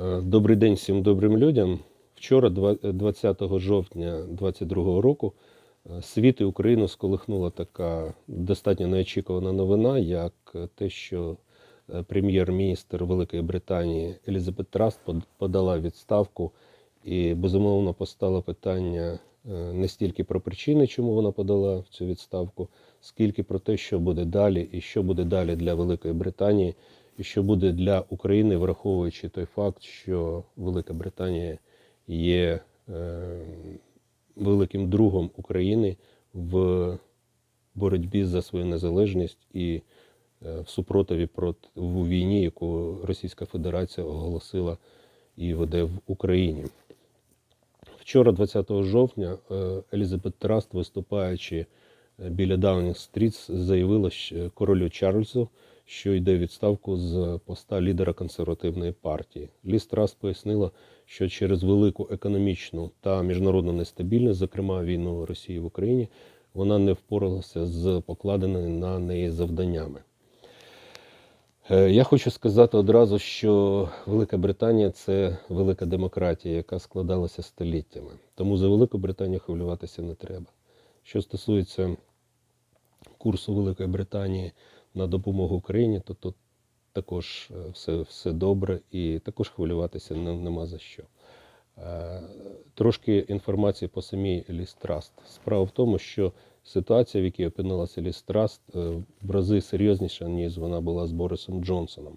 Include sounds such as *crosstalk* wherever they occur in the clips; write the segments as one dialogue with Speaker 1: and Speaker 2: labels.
Speaker 1: Е, Добрий день всім добрим людям. Вчора, 20 жовтня 2022 року, е, світ і Україну сколихнула така достатньо неочікувана новина, як е, те, що е, прем'єр-міністр Великої Британії Елізабет Траст подала відставку і безумовно постало питання е, не стільки про причини, чому вона подала цю відставку, скільки про те, що буде далі, і що буде далі для Великої Британії, і що буде для України, враховуючи той факт, що Велика Британія є е, великим другом України в боротьбі за свою незалежність і е, в супротиві проти в війні, яку Російська Федерація оголосила і веде в Україні. Вчора, 20 жовтня, е, Елізабет Траст, виступаючи біля Даунінг Стріт, заявила королю Чарльзу, що йде відставку з поста лідера консервативної партії. Ліз Траст пояснила, що через велику економічну та міжнародну нестабільність, зокрема війну Росії в Україні, вона не впоралася з покладеними на неї завданнями. Е, Я хочу сказати одразу, що Велика Британія це велика демократія, яка складалася століттями. Тому за Велику Британію хвилюватися не треба. Що стосується курсу Великої Британії на допомогу Україні, то тут також е, все, все добре і також хвилюватися не- нема за що. Е, Трошки інформації по самій Лістраст. Справа в тому, що ситуація, в якій опинилася Лістраст, е, в рази серйозніша, ніж вона була з Борисом Джонсоном.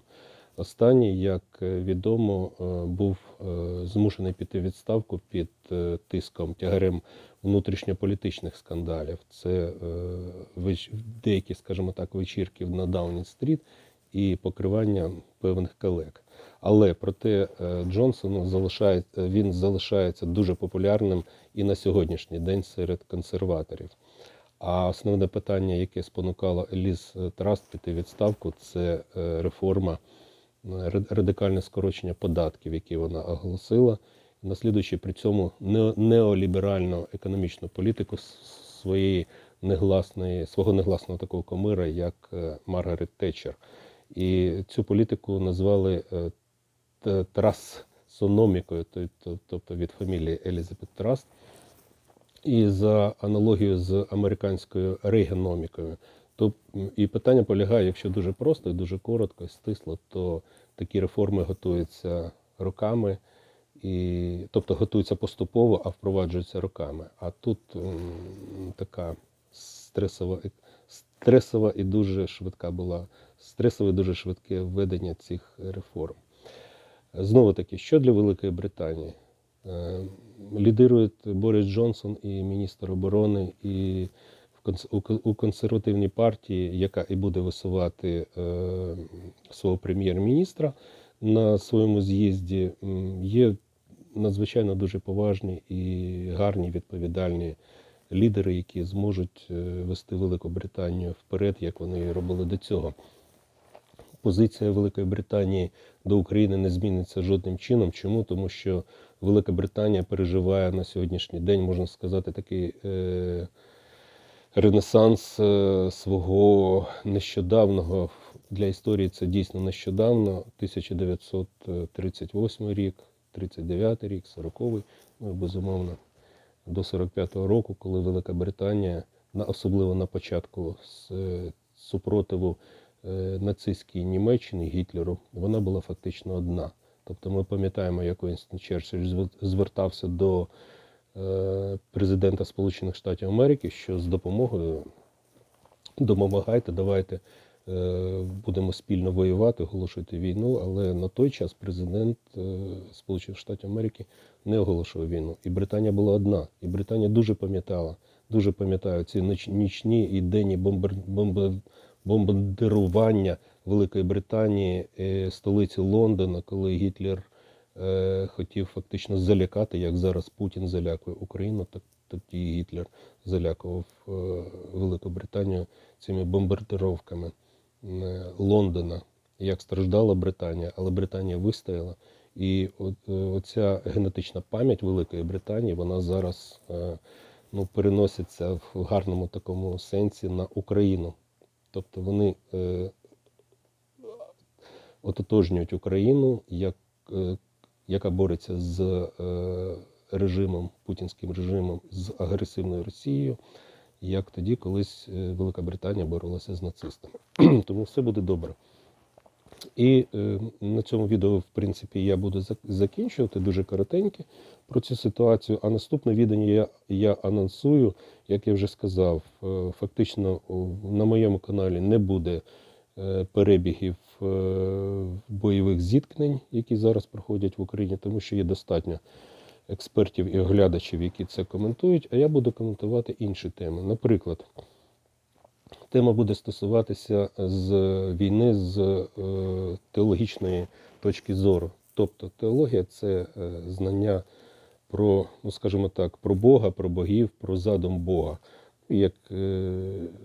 Speaker 1: Останній, як е, відомо, е, був е, змушений піти відставку під тиском тягарем внутрішньополітичних скандалів. Це деякі, скажімо так, вечірки на Даунінг-стріт і покривання певних колег. Але проте е, Джонсон залишає, е, він залишається дуже популярним і на сьогоднішній день серед консерваторів. А основне питання, яке спонукало Еліз Траст піти відставку, це реформа, радикальне скорочення податків, які вона оголосила, наслідуючи при цьому неоліберальну економічну політику своєї негласної, свого негласного такого комира, як е, Маргарет Тетчер. І цю політику назвали е, трасономікою, то- то- тобто від фамілії Елізабет Траст. І за аналогією з американською рейгеномікою. То і питання полягає, якщо дуже просто і дуже коротко, стисло, то такі реформи готуються роками, і, тобто готуються поступово, а впроваджуються роками. А тут м, така стресова, стресова і дуже швидка була, стресове і дуже швидке введення цих реформ. Знову таки, що для Великої Британії? Е, Лідирують Борис Джонсон і міністр оборони, і у консервативній партії, яка і буде висувати е, свого прем'єр-міністра на своєму з'їзді, є надзвичайно дуже поважні і гарні відповідальні лідери, які зможуть е, вести Велику Британію вперед, як вони і робили до цього. Позиція Великої Британії до України не зміниться жодним чином. Чому? Тому що Велика Британія переживає на сьогоднішній день, можна сказати, такий е, ренесанс е, свого нещодавного для історії це дійсно нещодавно, 1938 рік, 39 рік, 40-й, ну безумовно до 45-го року, коли Велика Британія, на- особливо на початку з е, супротиву е, нацистській Німеччині Гітлеру, вона була фактично одна. Тобто ми пам'ятаємо, як Уінстон Черчилль звертався до президента Сполучених Штатів Америки, що з допомогою допомагайте, давайте е, будемо спільно воювати, оголошувати війну. Але на той час президент е, Сполучених Штатів Америки не оголошував війну. І Британія була одна. І Британія дуже пам'ятала, дуже пам'ятаю ці ніч- нічні і денні бомбар... бомба- бомбардирування Великої Британії, е, столиці Лондона, коли Гітлер е, хотів фактично залякати, як зараз Путін залякує Україну, так тоді Гітлер залякував е, Велику Британію цими бомбардировками е, Лондона. Як страждала Британія, але Британія вистояла. І е, оця генетична пам'ять Великої Британії, вона зараз е, ну, переноситься в гарному такому сенсі на Україну. Тобто вони е, ототожнюють Україну як е, яка бореться з е, режимом, путінським режимом, з агресивною Росією, як тоді колись е, Велика Британія боролася з нацистами. *clears throat* Тому все буде добре. І е, на цьому відео, в принципі, я буду закінчувати дуже коротеньке про цю ситуацію. А наступне відео я, я анонсую, як я вже сказав, фактично на моєму каналі не буде перебігів бойових зіткнень, які зараз проходять в Україні, тому що є достатньо експертів і оглядачів, які це коментують. А я буду коментувати інші теми. Наприклад, Тема буде стосуватися з війни з е, теологічної точки зору. Тобто теологія це е, знання про, ну скажімо так, про Бога, про богів, про задум Бога. Як е,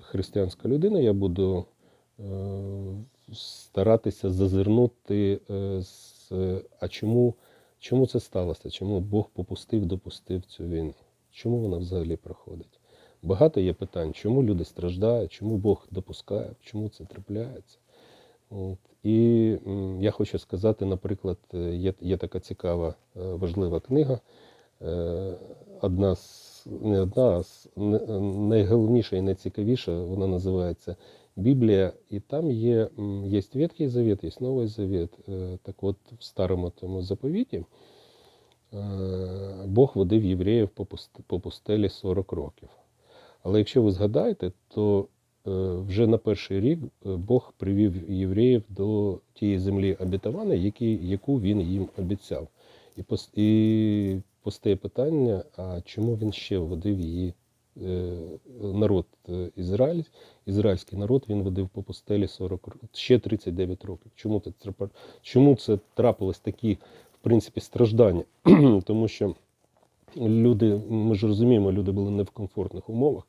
Speaker 1: християнська людина я буду е, старатися зазирнути, е, з, а чому, чому це сталося? Чому Бог попустив, допустив цю війну? Чому вона взагалі проходить? Багато є питань, чому люди страждають, чому Бог допускає, чому це трапляється. От. І я хочу сказати, наприклад, е, є, є така цікава, е, важлива книга. Е, Одна з не одна, а найголовніша і найцікавіша, вона називається Біблія. І там є, м, є Ветхий Завет, є Новий Завет. Е, Так от в старому тому заповіті е, Бог водив євреїв по пустелі 40 років. Але якщо ви згадаєте, то е, вже на перший рік е, Бог привів євреїв до тієї землі обітованої, яку він їм обіцяв. І, і постає питання, а чому він ще водив її е, народ е, Ізраїль, ізраїльський народ, він водив по пустелі 40 років, ще 39 років. Чому це, чому це трапилось такі, в принципі, страждання? *clears throat* Тому що люди, ми ж розуміємо, люди були не в комфортних умовах.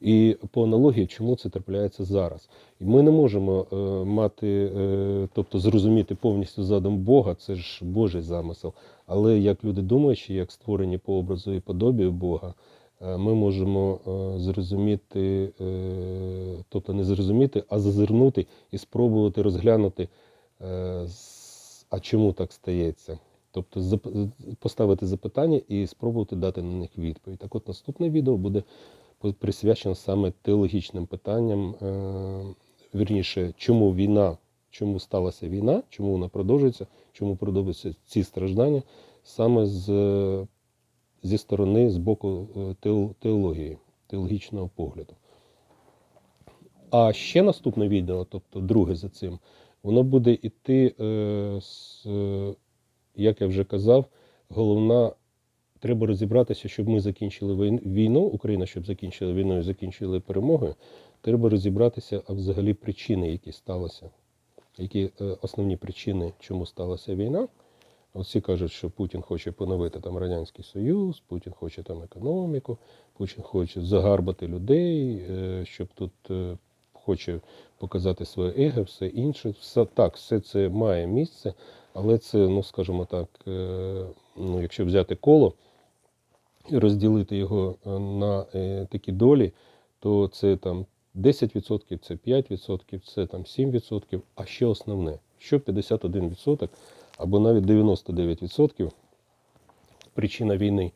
Speaker 1: І по аналогії, чому це трапляється зараз? І ми не можемо е, мати, е, тобто зрозуміти повністю задум Бога, це ж Божий замисел. Але як люди думаючи, як створені по образу і подобію Бога, ми можемо е, зрозуміти, е, тобто не зрозуміти, а зазирнути і спробувати розглянути, е, а чому так стається. Тобто поставити запитання і спробувати дати на них відповідь. Так от наступне відео буде присвячено саме теологічним питанням, е, вірніше, чому війна, чому сталася війна, чому вона продовжується, чому продовжуються ці страждання саме з, е, зі сторони, з боку е, теології, теологічного погляду. А ще наступне відео, тобто друге за цим, воно буде йти, е, з, е, як я вже казав, головна, треба розібратися, щоб ми закінчили війну, Україна, щоб закінчила війну і закінчили перемогою, треба розібратися, а взагалі причини, які сталися, які основні причини, чому сталася війна. Всі кажуть, що Путін хоче поновити там Радянський Союз, Путін хоче там економіку, Путін хоче загарбати людей, е, щоб тут е, хоче показати своє его, все інше. Все так, все це має місце, але це, ну скажімо так, е, ну, якщо взяти коло і розділити його на такі долі, то це там 10%, це 5%, це там 7%, а ще основне, що 51% або навіть 99% причина війни.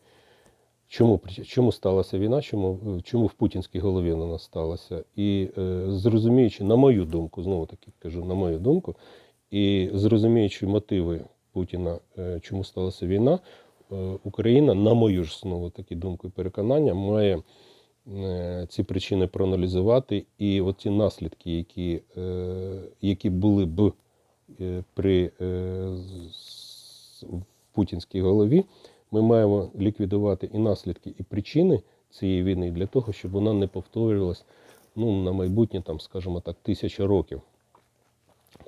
Speaker 1: Чому, чому сталася війна, чому, чому в путінській голові вона сталася? І е, зрозуміючи, на мою думку, знову таки кажу, на мою думку, і зрозуміючи мотиви Путіна, е, чому сталася війна, е, Україна, на мою ж знову таки думку і переконання, має е, ці причини проаналізувати, і от ті наслідки, які, е, які були б при е, з- в путінській голові, ми маємо ліквідувати і наслідки, і причини цієї війни для того, щоб вона не повторювалась ну, на майбутнє, там, скажімо так, тисяча років.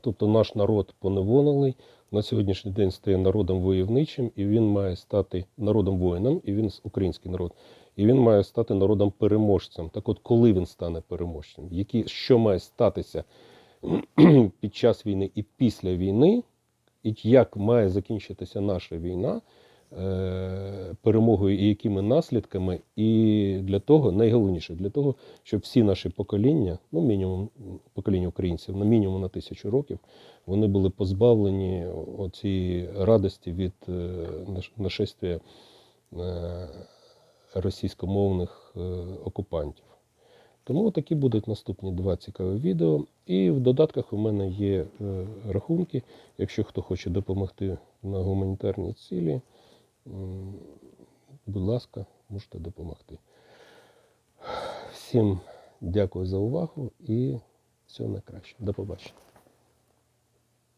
Speaker 1: Тобто наш народ поневолений на сьогоднішній день стає народом войовничим, і він має стати народом воїном, і він український народ, і він має стати народом переможцем. Так от, коли він стане переможцем, які, що має статися *clears throat* під час війни і після війни, і як має закінчитися наша війна, е, перемогою і якими наслідками, і для того, найголовніше, для того, щоб всі наші покоління, ну мінімум покоління українців, на мінімум на тисячу років, вони були позбавлені цієї радості від е, нашестя е, російськомовних окупантів. Тому такі будуть наступні два цікаві відео. І в додатках у мене є е, рахунки. Якщо хто хоче допомогти на гуманітарні цілі, будь ласка, можете допомогти. Всім дякую за увагу і всього найкраще. До побачення.